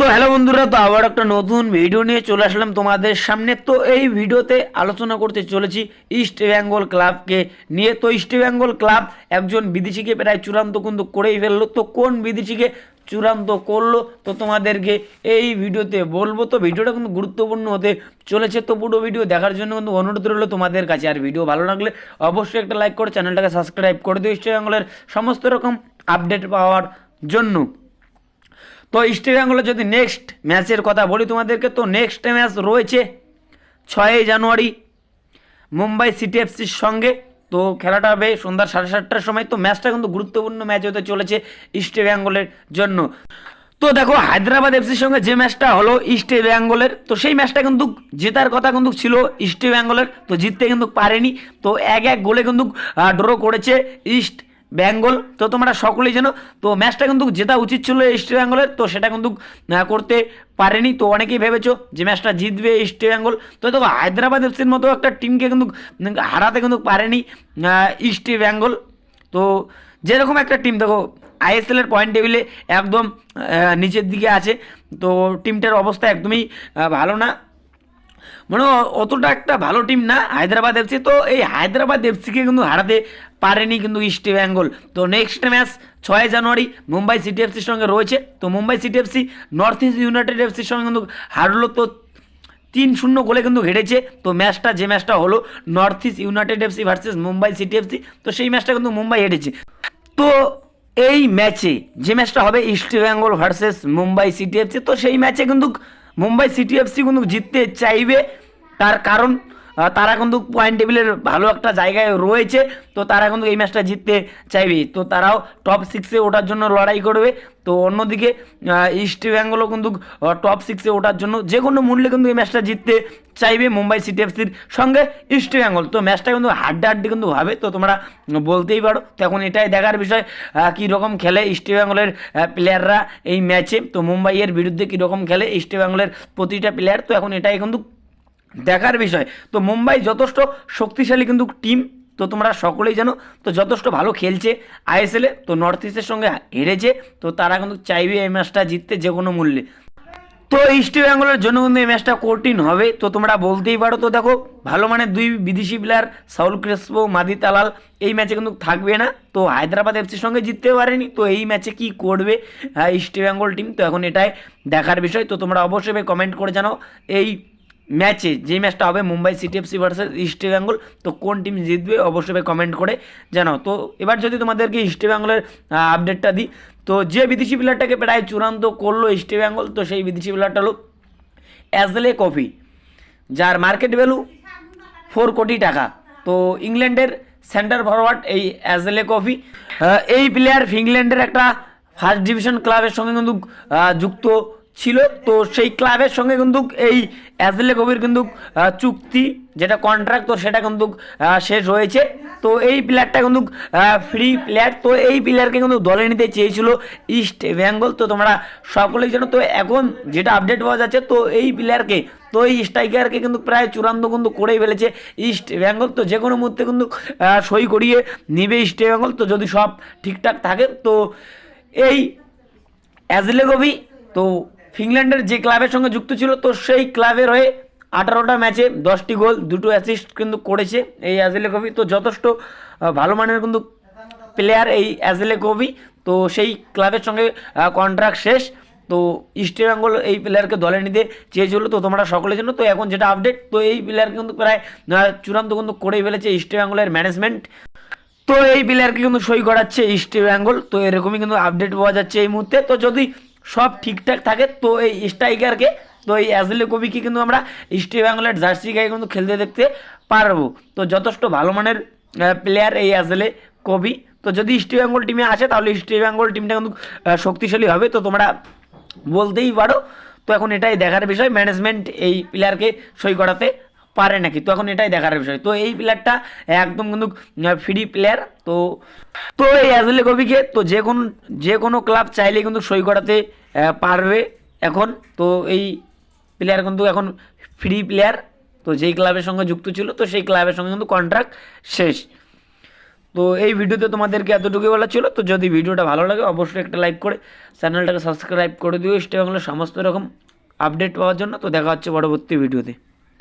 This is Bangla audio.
তো হ্যালো বন্ধুরা, তো আবার একটা নতুন ভিডিও নিয়ে চলে আসলাম তোমাদের সামনে। তো এই ভিডিওতে আলোচনা করতে চলেছি ইস্ট বেঙ্গল ক্লাবকে নিয়ে। তো ইস্ট বেঙ্গল ক্লাব একজন বিদেশিকে প্রায় চূড়ান্ত কিন্তু করেই ফেলল। তো কোন বিদেশিকে চূড়ান্ত করল? তো তোমাদেরকে এই ভিডিওতে বলব। তো ভিডিওটা কিন্তু গুরুত্বপূর্ণ হতে চলেছে। তো পুরো ভিডিও দেখার জন্য কিন্তু অনুরোধ রইল তোমাদের কাছে। আর ভিডিও ভালো লাগলে অবশ্যই একটা লাইক করে, চ্যানেলটাকে সাবস্ক্রাইব করে দিও। ইস্ট বেঙ্গলের সমস্ত রকম আপডেট পাওয়ার জন্য। তো ইস্ট বেঙ্গলের যদি নেক্সট ম্যাচের কথা বলি তোমাদেরকে, তো নেক্সট ম্যাচ রয়েছে ছয়ই জানুয়ারি মুম্বাই সিটি এফসির সঙ্গে। তো খেলাটা হবে সন্ধ্যা সাড়ে সাতটার সময়। তো ম্যাচটা কিন্তু গুরুত্বপূর্ণ ম্যাচ হতে চলেছে ইস্ট বেঙ্গলের জন্য। তো দেখো, হায়দ্রাবাদ এফসির সঙ্গে যে ম্যাচটা হলো ইস্ট বেঙ্গলের তো সেই ম্যাচটা কিন্তু জেতার কথা কিন্তু ছিল ইস্ট বেঙ্গলের তো জিততে কিন্তু পারেনি। তো এক এক গোলে কিন্তু ড্র করেছে ইস্ট বেঙ্গল, তো তোমরা সকলেই জানো, তো ম্যাচটা কিন্তু জেতা উচিত ছিল ইস্ট বেঙ্গলের তো সেটা কিন্তু করতে পারেনি, তো অনেকেই ভেবেছো যে ম্যাচটা জিতবে ইস্ট বেঙ্গল তো দেখো, হায়দ্রাবাদ এফসির মতো একটা টিমকে কিন্তু হারাতে কিন্তু পারেনি ইস্ট বেঙ্গল তো যেরকম একটা টিম দেখো আইএসএল এর পয়েন্ট টেবিলে একদম নিচের দিকে আছে, তো টিমটার অবস্থা একদমই ভালো না। মানে অতটা একটা ভালো টিম না হায়দ্রাবাদ এফসি তো এই হায়দ্রাবাদ এফসিকে কিন্তু হারাতে পারেনি কিন্তু ইস্ট বেঙ্গল তো নেক্সট ম্যাচ ছয় জানুয়ারি মুম্বাই সিটি এফসির সঙ্গে রয়েছে। তো Mumbai City FC North East United এফসির সঙ্গে কিন্তু হারলো তো তিন শূন্য গোলে কিন্তু হেরেছে। তো ম্যাচটা যে ম্যাচটা হলো North East United FC versus Mumbai City FC তো সেই ম্যাচটা কিন্তু মুম্বাই হেরেছে। তো এই ম্যাচে যে ম্যাচটা হবে East Bengal versus Mumbai City FC তো সেই ম্যাচে কিন্তু মুম্বাই সিটি এফসি কিন্তু জিততে চাইবে। তার কারণ তারা কিন্তু পয়েন্ট টেবিলের ভালো একটা জায়গায় রয়েছে। তো তারা কিন্তু এই ম্যাচটা জিততে চাইবে। তো তারাও টপ সিক্সে ওঠার জন্য লড়াই করবে। তো অন্যদিকে ইস্ট বেঙ্গলও কিন্তু টপ সিক্সে ওঠার জন্য যে কোনো মূল্যে কিন্তু এই ম্যাচটা জিততে চাইবে মুম্বাই সিটি এফসির সঙ্গে ইস্ট বেঙ্গল তো ম্যাচটা কিন্তু হাড্ডা হাড্ডি কিন্তু হবে তো তোমরা বলতেই পারো। তো এখন এটাই দেখার বিষয় আহ, কী রকম খেলে ইস্ট বেঙ্গলের প্লেয়াররা এই ম্যাচে তো মুম্বাইয়ের বিরুদ্ধে কীরকম খেলে ইস্ট বেঙ্গলের প্রতিটা প্লেয়ার তো এখন এটাই কিন্তু দেখার বিষয়। তো মুম্বাই যথেষ্ট শক্তিশালী কিন্তু টিম তো তোমরা সকলেই জানো, তো যথেষ্ট ভালো খেলছে আইএসএলে তো নর্থ ইস্টের সঙ্গে হেরেছে, তো তারা কিন্তু চাইবে এই ম্যাচটা জিততে যে কোনো মূল্যে। তো ইস্ট বেঙ্গলের জন্য কিন্তু এই ম্যাচটা কঠিন হবে, তো তোমরা বলতেই পারো, তো দেখো, ভালো মানে দুই বিদেশি player Saul Crespo, Madih Talal, এই ম্যাচে কিন্তু থাকবে না, তো হায়দ্রাবাদ এফসির সঙ্গে জিততে পারেনি, তো এই ম্যাচে কি করবে ইস্ট বেঙ্গল টিম তো এখন এটাই দেখার বিষয়, তো তোমরা অবশ্যই কমেন্ট করে জানাও, এই ম্যাচে, যে ম্যাচটা হবে Mumbai City FC versus East Bengal, তো কোন টিম জিতবে অবশ্যই কমেন্ট করে জানাও। তো এবার যদি তোমাদেরকে ইস্ট বেঙ্গলের আপডেটটা দিই, তো যে বিদেশি প্লেয়ারটাকে প্রায় চূড়ান্ত করল ইস্ট বেঙ্গল, তো সেই বিদেশি প্লেয়ারটা হলো অ্যাজলে কফি যার মার্কেট ভ্যালু ফোর কোটি টাকা। তো ইংল্যান্ডের সেন্টার ফরওয়ার্ড এই অ্যাজলে কফি এই প্লেয়ার ফিনল্যান্ডের একটা ফার্স্ট ডিভিশন ক্লাবের সঙ্গে কিন্তু যুক্ত ছিল। তো সেই ক্লাবের সঙ্গে কিন্তু এই অ্যাজলে কবির কিন্তু চুক্তি, যেটা কন্ট্রাক্ট তো সেটা কিন্তু শেষ হয়েছে। তো এই প্লেয়ারটা কিন্তু ফ্রি প্লেয়ার তো এই প্লেয়ারকে কিন্তু দলে নিতে চেয়েছিল ইস্ট বেঙ্গল তো তোমরা সকলেই জানো, তো এখন যেটা আপডেট পাওয়া যাচ্ছে, তো এই প্লেয়ারকে তো এই স্ট্রাইকারকে কিন্তু প্রায় চূড়ান্ত কিন্তু করেই ফেলেছে ইস্ট বেঙ্গল তো যে কোনো মুহূর্তে কিন্তু সই করিয়ে নিবে ইস্ট বেঙ্গল তো যদি সব ঠিকঠাক থাকে, তো এই অ্যাজলেগোভি তো ফিনল্যান্ডের যে ক্লাবের সঙ্গে যুক্ত ছিল, তো সেই ক্লাবের হয়ে আঠারোটা ম্যাচে দশটি গোল, দুটো অ্যাসিস্ট কিন্তু করেছে এই অ্যাজলেগোভি তো যথেষ্ট ভালো মানের কিন্তু প্লেয়ার এই অ্যাজলেগোভি তো সেই ক্লাবের সঙ্গে কন্ট্রাক্ট শেষ। তো ইস্ট বেঙ্গল এই প্লেয়ারকে দলে নিতে চেয়েছিল, তো তোমরা সকলের জন্য। তো এখন যেটা আপডেট তো এই প্লেয়ারকে কিন্তু প্রায় চূড়ান্ত কিন্তু করেই ফেলেছে ইস্ট বেঙ্গলের ম্যানেজমেন্ট তো এই প্লেয়ারকে কিন্তু সই করাচ্ছে ইস্ট বেঙ্গল তো এরকমই কিন্তু আপডেট পাওয়া যাচ্ছে এই মুহূর্তে। তো যদি সব ঠিকঠাক থাকে। তো এই স্ট্রাইকারকে, তো এই অ্যাজলে কবিকে কিন্তু আমরা ইস্ট বেঙ্গলের জার্সি গায়ে কিন্তু খেলতে দেখতে পারব। তো যথেষ্ট ভালো মানের প্লেয়ার এই অ্যাজলে কবি। তো যদি ইস্ট বেঙ্গল টিমে আসে, তাহলে ইস্ট বেঙ্গল টিমটা কিন্তু শক্তিশালী হবে। তো তোমরা বলতেই পারো। তো এখন এটাই দেখার বিষয় ম্যানেজমেন্ট এই প্লেয়ারকে সই করাতে পারে নাকি? তো এখন এটাই দেখার বিষয়। তো এই প্লেয়ারটা একদম কিন্তু ফ্রি প্লেয়ার তো তো এই অ্যাজলে কবিকে, তো যে কোনো যে কোনো ক্লাব চাইলে কিন্তু সই করাতে পারবে এখন। তো এই প্লেয়ার কিন্তু এখন ফ্রি প্লেয়ার তো যেই ক্লাবের সঙ্গে যুক্ত ছিল, তো সেই ক্লাবের সঙ্গে কিন্তু কন্ট্রাক্ট শেষ। তো এই ভিডিওতে তোমাদেরকে এতটুকু বলা ছিল। তো যদি ভিডিওটা ভালো লাগে, অবশ্যই একটা লাইক করে চ্যানেলটাকে সাবস্ক্রাইব করে দিও। ইস্ট বাংলার সমস্ত রকম আপডেট পাওয়ার জন্য। তো দেখা হচ্ছে পরবর্তী ভিডিওতে।